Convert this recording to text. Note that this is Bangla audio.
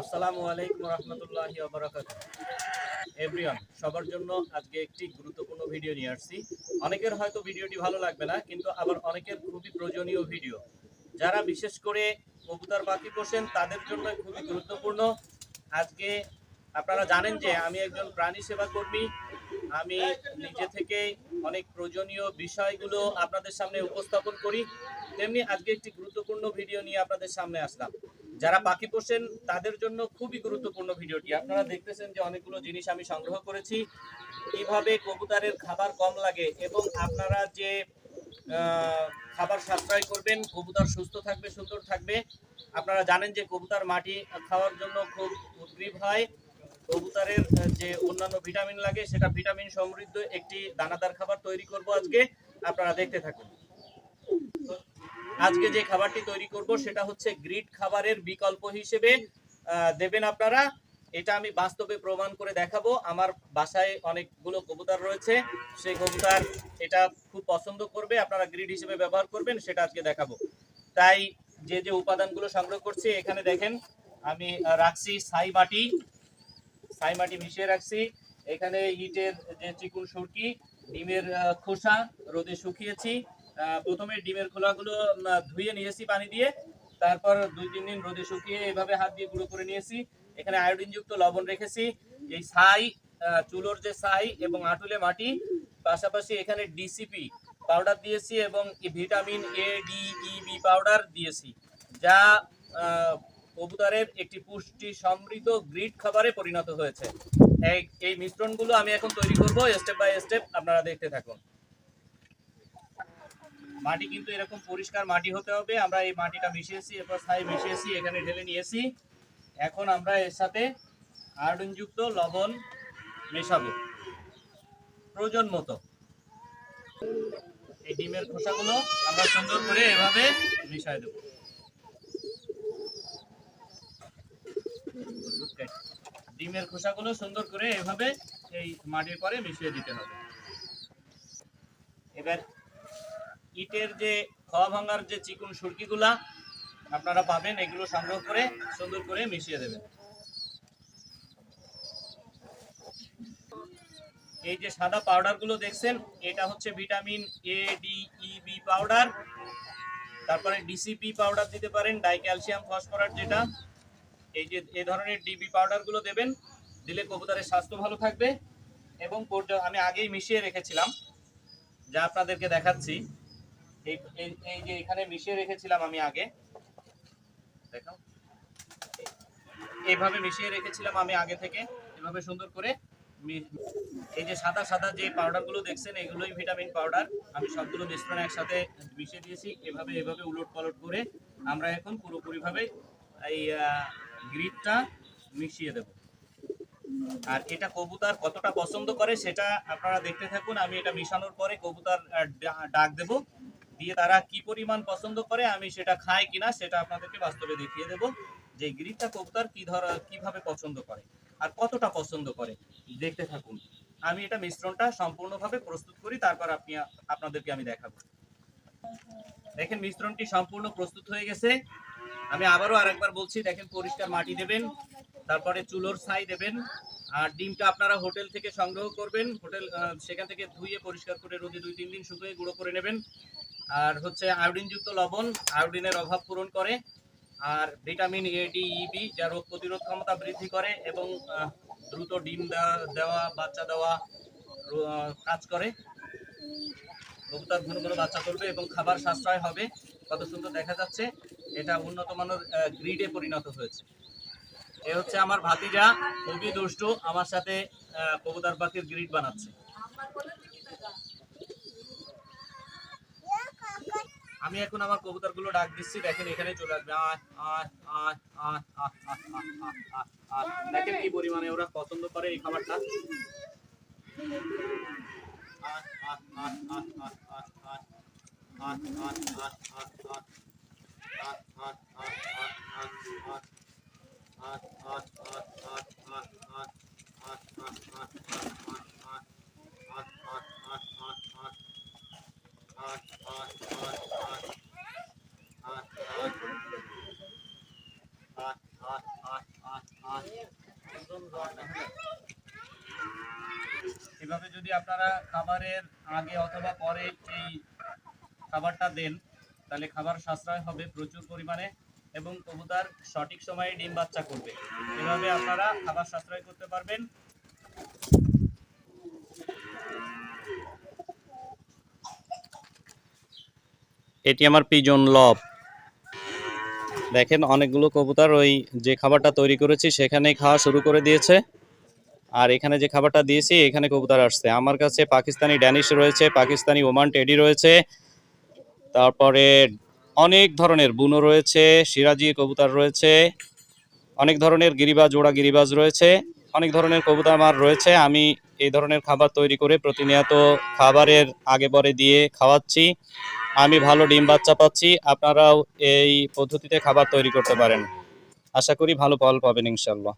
আসসালামু আলাইকুম এভরিওয়ান সবার জন্য আজকে একটি গুরুত্বপূর্ণ ভিডিও নিয়ে আসছি। অনেকের হয়তো ভিডিওটি ভালো লাগবে না, কিন্তু আবার অনেকের খুবই প্রয়োজনীয় ভিডিও। যারা বিশেষ করে কবুতর পাখি পোষেন, তাদের জন্য খুবই গুরুত্বপূর্ণ। আজকে আপনারা জানেন যে আমি একজন প্রাণী সেবা কর্মী। আমি নিজে থেকে অনেক প্রয়োজনীয় বিষয়গুলো আপনাদের সামনে উপস্থাপন করি। তেমনি আজকে একটি গুরুত্বপূর্ণ ভিডিও নিয়ে আপনাদের সামনে আসলাম। যারা পাখি পোষেন, তাদের জন্য খুবই গুরুত্বপূর্ণ ভিডিওটি। আপনারা দেখতেছেন যে অনেকগুলো জিনিস আমি সংগ্রহ করেছি। কীভাবে কবুতরের খাবার কম লাগে এবং আপনারা যে খাবার সাশ্রয় করবেন, কবুতর সুস্থ থাকবে, সুন্দর থাকবে, আপনারা জানেন যে কবুতর মাটি খাওয়ার জন্য খুব উদ্গ্রীব হয়। কবুতরের যে অন্যান্য ভিটামিন লাগে, সেটা ভিটামিন সমৃদ্ধ একটি দানাদার খাবার তৈরি করব আজকে। আপনারা দেখতে থাকুন। আজকে যে খাবারটি তৈরি করব সেটা হচ্ছে গ্রিড খাবারের বিকল্প হিসেবে দেবেন আপনারা। এটা আমি বাস্তবে প্রমাণ করে দেখাবো। আমার বাসায় অনেকগুলো কবুতর রয়েছে। সেই কবুতর এটা খুব পছন্দ করবে। আপনারা গ্রিড হিসেবে ব্যবহার করবেন, সেটা আজকে দেখাবো। তাই যে যে উপাদানগুলো সংগ্রহ করছি, এখানে দেখেন, আমি রাখছি ছাই মাটি। ছাই মাটি মিশিয়ে রাখছি। এখানে ইটের যে চিকুন সুরকি, ডিমের খোসা রোদে শুকিয়েছি। প্রথমে ডিমের খোলাগুলো ধুয়ে নিয়েছি পানি দিয়ে। তারপর দুই, তিন দিন রোদে শুকিয়ে এভাবে হাত দিয়ে গুঁড়ো করে নিয়েছি। এখানে আয়োডিনযুক্ত লবণ রেখেছি। এই ছাই চুলোর যে ছাই এবং আটুলে মাটি, পাশাপাশি এখানে ডিসিপি পাউডার দিয়েছি এবং vitamin A, D, E, B powder দিয়েছি, যা কবুতরের একটি পুষ্টি সমৃদ্ধ গ্রিড খাবারে পরিণত হয়েছে। এই মিশ্রণগুলো আমি এখন তৈরি করব। স্টেপ বাই স্টেপ আপনারা দেখতে থাকুন। মাটি কিন্তু এরকম পরিষ্কার মাটি হতে হবে। আমরা এই মাটিটা মিশিয়েছি, এরপর ছাই মিশিয়েছি, এখানে ঢেলে নিয়েছি। এখন আমরা এর সাথে আয়োডিনযুক্ত লবণ মেশাবো। প্রয়োজন মতো। এই ডিমের খোসাগুলো আমরা সুন্দর করে এভাবে মিশাই দেবো। ডিমের খোসাগুলো সুন্দর করে এভাবে এই মাটির পরে মিশিয়ে দিতে হবে। এবার ইটের যে খাওয়া ভাঙার যে চিকুন সুরকিগুলা, আপনারা পাবেন, এগুলো সংগ্রহ করে, সুন্দর করে মিশিয়ে দেবেন। এই যে সাদা পাউডারগুলো দেখছেন, এটা হচ্ছে vitamin A D E B powder. তারপরে ডিসিপি পাউডার দিতে পারেন, ডাই ক্যালসিয়াম ফসফরাস যেটা। এই যে, এই ধরনের ডিবি পাউডারগুলো দেবেন, দিলে কবুতরের স্বাস্থ্য ভালো থাকবে। এবং আমি আগেই মিশিয়ে রেখেছিলাম, যা আপনাদেরকে দেখাচ্ছি। এই, এই- যে এখানে মিশিয়ে রেখেছিলাম আমি আগে। দেখো। এইভাবে মিশিয়ে রেখেছিলাম আমি আগে থেকে। এভাবে সুন্দর করে এই যে সাদা সাদা যে পাউডারগুলো দেখছেন, এগুলোই ভিটামিন পাউডার। আমি সবগুলো মিশ্রণ একসাথে মিশিয়ে দিয়েছি। এভাবে এভাবে উলট পালট করে আমরা এখন পুরোপুরি ভাবে এই গ্রিডটা মিশিয়ে দেব। আর এটা কবুতর কতটা পছন্দ করে সেটা আপনারা দেখতে থাকুন। আমি এটা মিশানোর পরে কবুতর ডাক দেব। দিয়ে তারা কি পরিমাণ পছন্দ করে, আমি সেটা খাই কিনা সেটা আপনাদেরকে বাস্তবে দেখিয়ে দেব। যে গ্রিডটা কবুতর কি ধর, কীভাবে পছন্দ করে আর কতটা পছন্দ করে, দেখতে থাকুন। আমি এটা মিশ্রণটা সম্পূর্ণভাবে প্রস্তুত করি, তারপর আপনি আপনাদেরকে আমি দেখাবো। দেখেন মিশ্রণটি সম্পূর্ণ প্রস্তুত হয়ে গেছে। আমি আবারও আরেকবার বলছি, দেখেন পরিষ্কার মাটি দেবেন, তারপরে চুলোর ছাই দেবেন, আর ডিমটা আপনারা হোটেল থেকে সংগ্রহ করবেন। হোটেল সেখান থেকে ধুয়ে পরিষ্কার করে রোদে দুই তিন দিন শুকিয়ে গুঁড়ো করে নেবেন। আর হচ্ছে আয়োডিনযুক্ত লবণ, আয়োডিনের অভাব পূরণ করে, আর vitamin A D E B যা রোগ প্রতিরোধ ক্ষমতা বৃদ্ধি করে এবং দ্রুত ডিম দেওয়া- বাচ্চা দেওয়া কাজ করে। কবুতর ঘন ঘন বাচ্চা করবে এবং খাবার সাশ্রয় হবে, কত সুন্দর দেখা যাচ্ছে। এটা উন্নত মানের গ্রিডে পরিণত হয়েছে। এ হচ্ছে আমার ভাতিজা, খুবই দুষ্টু, আমার সাথে কবুতর পাখির গ্রিড বানাচ্ছে। আমি এখন আমার কবুতরগুলো ডাক দিচ্ছি দেখেন এখানে চলে আসবে আয় আয় আয় আয় আয় আয় আয় আয় আয় আয়। দেখেন কি পরিমাণে ওরা পছন্দ করে এই খাবারটা আয়, আয়, আয়, আয়, আয়, আয়, আয়, আয়। আয়, আয়, এভাবে যদি আপনারা খাবারের আগে অথবা পরে এই খাবারটা দেন, তাহলে খাবার সাশ্রয় হবে প্রচুর পরিমাণে এবং কবুতর সঠিক সময়ে ডিম বাচ্চা করবে। এভাবে আপনারা খাবার সাশ্রয় করতে পারবেন। এটি আমার পিজন লব। দেখেন অনেকগুলো কবুতর, ওই যে খাবারটা তৈরি করেছি সেখানেই খাওয়া শুরু করে দিয়েছে। আর এখানে যে খাবারটা দিয়েছি, এখানে কবুতর আসছে। আমার কাছে পাকিস্তানি ড্যানিশ রয়েছে, পাকিস্তানি ওমান টেডি রয়েছে। তারপরে অনেক ধরনের বুনো রয়েছে, সিরাজি কবুতর রয়েছে, অনেক ধরনের গিরিবাজ, ওড়া গিরিবাজ রয়েছে। অনেক ধরনের কবুতর আমার রয়েছে। আমি এই ধরনের খাবার তৈরি করে প্রতিনিয়ত খাবারের আগে পরে দিয়ে খাওয়াচ্ছি। আমি ভালো ডিম বাচ্চা পাচ্ছি। আপনারাও এই পদ্ধতিতে খাবার তৈরি করতে পারেন। আশা করি ভালো ফল পাবেন ইনশাল্লাহ